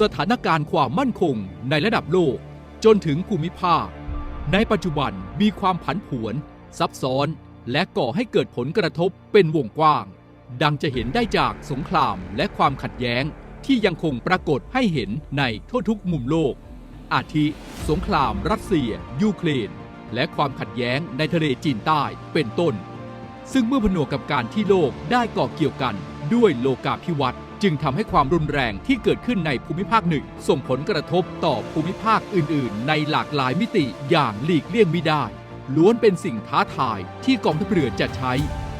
สถานการณ์ความมั่นคงในระดับโลก จนถึงภูมิภาค ในปัจจุบันมีความผันผวน ซับซ้อน และก่อให้เกิดผลกระทบเป็นวงกว้าง ดังจะเห็นได้จากสงครามและความขัดแย้งที่ยังคงปรากฏให้เห็นในทั่วทุกมุมโลก อาทิ สงครามรัสเซีย ยูเครน และความขัดแย้งในทะเลจีนใต้เป็นต้น ซึ่งเมื่อผนวกกับการที่โลกได้ก่อเกี่ยวกันด้วยโลกาภิวัตน์ จึงทำให้ความรุนแรงที่เกิดขึ้นในภูมิภาคหนึ่ง ส่งผลกระทบต่อภูมิภาคอื่น ๆ ในหลากหลายมิติอย่างหลีกเลี่ยงไม่ได้ ล้วนเป็นสิ่งท้าทายที่กองทัพเรือจะใช้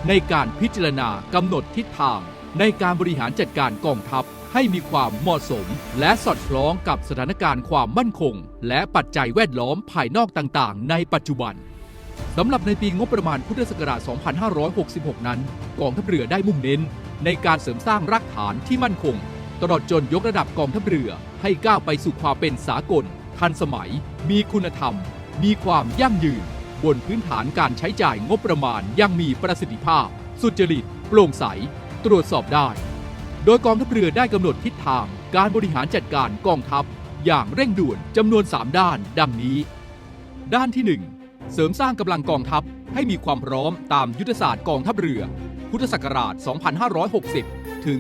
ในการพิจารณากำหนดทิศทาง ในการบริหารจัดการกองทัพให้มีความเหมาะสม และสอดคล้องกับสถานการณ์ความมั่นคง และปัจจัยแวดล้อมภายนอกต่าง ๆ ในปัจจุบันสำหรับในปีงบประมาณพุทธศักราช 2566 นั้น กองทัพเรือได้มุ่งเน้น ในการเสริมสร้างรากฐานที่มั่นคง ตลอดจนยกระดับกองทัพเรือให้ก้าวไปสู่ความเป็นสากล ทันสมัย มีคุณธรรม มีความยั่งยืน บนพื้นฐานการใช้จ่ายงบประมาณยังมีประสิทธิภาพ สุจริต โปร่งใส ตรวจสอบได้ โดยกองทัพเรือได้กำหนดทิศทาง การบริหารจัดการกองทัพ อย่างเร่งด่วนจำนวน 3 ด้าน ดังนี้ ด้านที่ 1 เสริมสร้างกำลังกองทัพให้มีความพร้อมตามยุทธศาสตร์กองทัพเรือ พุทธศักราช 2560 ถึง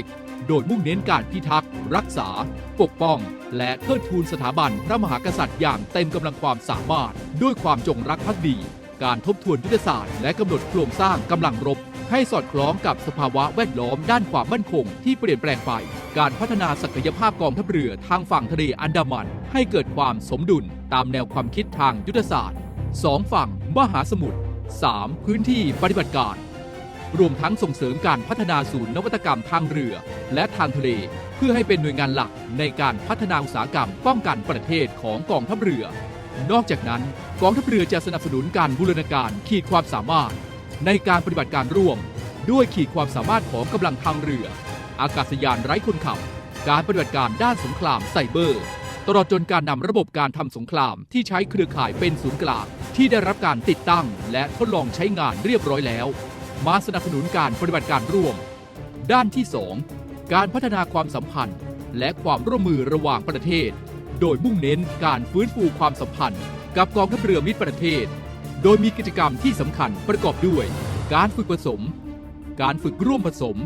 2580 โดยมุ่งเน้นการพิทักษ์ รักษา ปกป้อง และเทิดทูนสถาบันพระมหากษัตริย์อย่างเต็มกำลังความสามารถ ด้วยความจงรักภักดี การทบทวนยุทธศาสตร์และกำหนดโครงสร้างกำลังรบ ให้สอดคล้องกับสภาวะแวดล้อมด้านความมั่นคงที่เปลี่ยนแปลงไป การพัฒนาศักยภาพกองทัพเรือทางฝั่งทะเลอันดามัน ให้เกิดความสมดุลตามแนวความคิดทางยุทธศาสตร์2ฝั่งมหาสมุทร 3. พื้นที่ปฏิบัติการ รวมทั้งส่งเสริมการพัฒนาศูนย์นวัตกรรมทางเรือ และทางทะเล เพื่อให้เป็นหน่วยงานหลักในการพัฒนาอุตสาหกรรมป้องกันประเทศของกองทัพเรือ นอกจากนั้นกองทัพเรือจะสนับสนุนการบูรณาการขีดความสามารถ ในการปฏิบัติการร่วม ด้วยขีดความสามารถของกำลังทางเรือ อากาศยานไร้คนขับ การปฏิบัติการด้านสงครามไซเบอร์ ตลอดจนการนำระบบการทำสงครามที่ใช้เครือข่ายเป็นศูนย์กลาง ที่ได้รับการติดตั้งและทดลองใช้งานเรียบร้อยแล้ว มาสนับสนุนการปฏิบัติการร่วม ด้านที่ 2 การพัฒนาความสัมพันธ์ และความร่วมมือระหว่างประเทศ โดยมุ่งเน้นการฟื้นฟูความสัมพันธ์ กับกองทัพเรือมิตรประเทศ โดยมีกิจกรรมที่สำคัญประกอบด้วย การฝึกผสม การฝึกร่วมผสม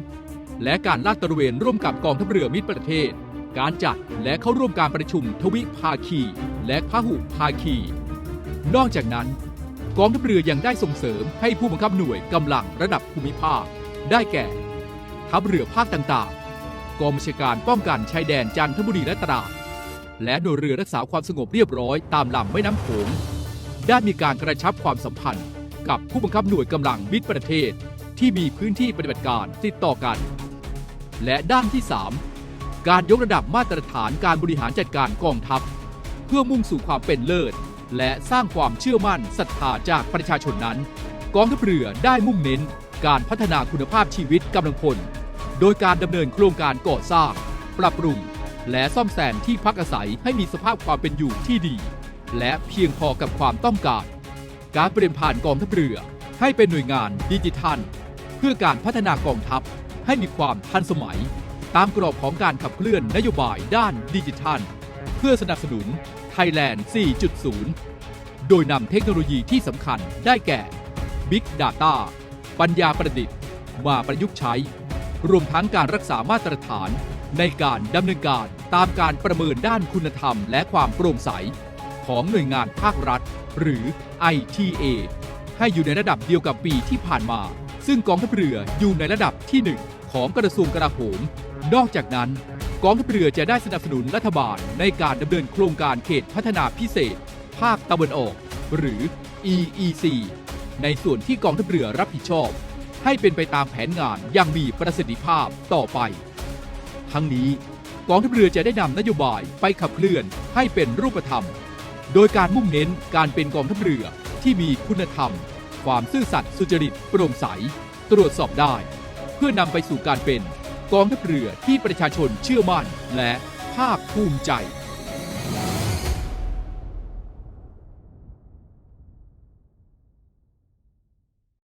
และการลาดตระเวนร่วมกับกองทัพเรือมิตรประเทศ การจัดและเข้าร่วมการประชุมทวิภาคี และพหุภาคี นอกจากนั้น กองทัพเรือยังได้ส่งเสริมให้ผู้บังคับหน่วยกำลังระดับภูมิภาค ได้แก่ ทัพเรือภาคต่างๆ กองบัญชาการป้องกันชายแดนจันทบุรีและตราดและหน่วยเรือรักษาความสงบเรียบร้อยตามลำแม่น้ำโขงได้มีการกระชับความสัมพันธ์ กับผู้บังคับหน่วยกำลังมิตรประเทศ ที่มีพื้นที่ปฏิบัติการติดต่อกัน และด้านที่ 3 การยกระดับมาตรฐานการบริหารจัดการกองทัพ เพื่อมุ่งสู่ความเป็นเลิศ และสร้างความเชื่อมั่นศรัทธาจากประชาชนนั้น กองทัพเรือได้มุ่งเน้นการพัฒนาคุณภาพชีวิตกำลังพล โดยการดำเนินโครงการก่อสร้าง ปรับปรุง และซ่อมแซมที่พักอาศัยให้มีสภาพความเป็นอยู่ที่ดี และเพียงพอกับความต้องการ การเปลี่ยนผ่านกองทัพเรือให้เป็นหน่วยงานดิจิทัล เพื่อการพัฒนากองทัพให้มีความทันสมัย ตามกรอบของการขับเคลื่อนนโยบายด้านดิจิทัล เพื่อสนับสนุน Thailand 4.0 โดยนำเทคโนโลยีที่สำคัญได้แก่ Big Data ปัญญาประดิษฐ์ มาประยุกต์ใช้ รวมทั้งการรักษามาตรฐานในการดำเนินการตามการประเมินด้านคุณธรรมและความโปร่งใส ของหน่วยงานภาครัฐ หรือ ITA ให้อยู่ในระดับเดียวกับปีที่ผ่านมา ซึ่งกองทัพเรืออยู่ในระดับที่ 1 ของกระทรวงกลาโหม นอกจากนั้น กองทัพเรือจะได้สนับสนุนรัฐบาลในการดำเนินโครงการเขตพัฒนาพิเศษ ภาคตะวันออก หรือ EEC ในส่วนที่กองทัพเรือรับผิดชอบ ให้เป็นไปตามแผนงานอย่างมีประสิทธิภาพต่อไป ทั้งนี้กองทัพเรือจะได้นำนโยบายไปขับเคลื่อนให้เป็นรูปธรรม โดยการมุ่งเน้นการเป็นกองทัพเรือที่มีคุณธรรม ความซื่อสัตย์สุจริตโปร่งใส ตรวจสอบได้ เพื่อนำไปสู่การเป็น กองทัพเรือที่ประชาชนเชื่อมั่นและภาคภูมิใจ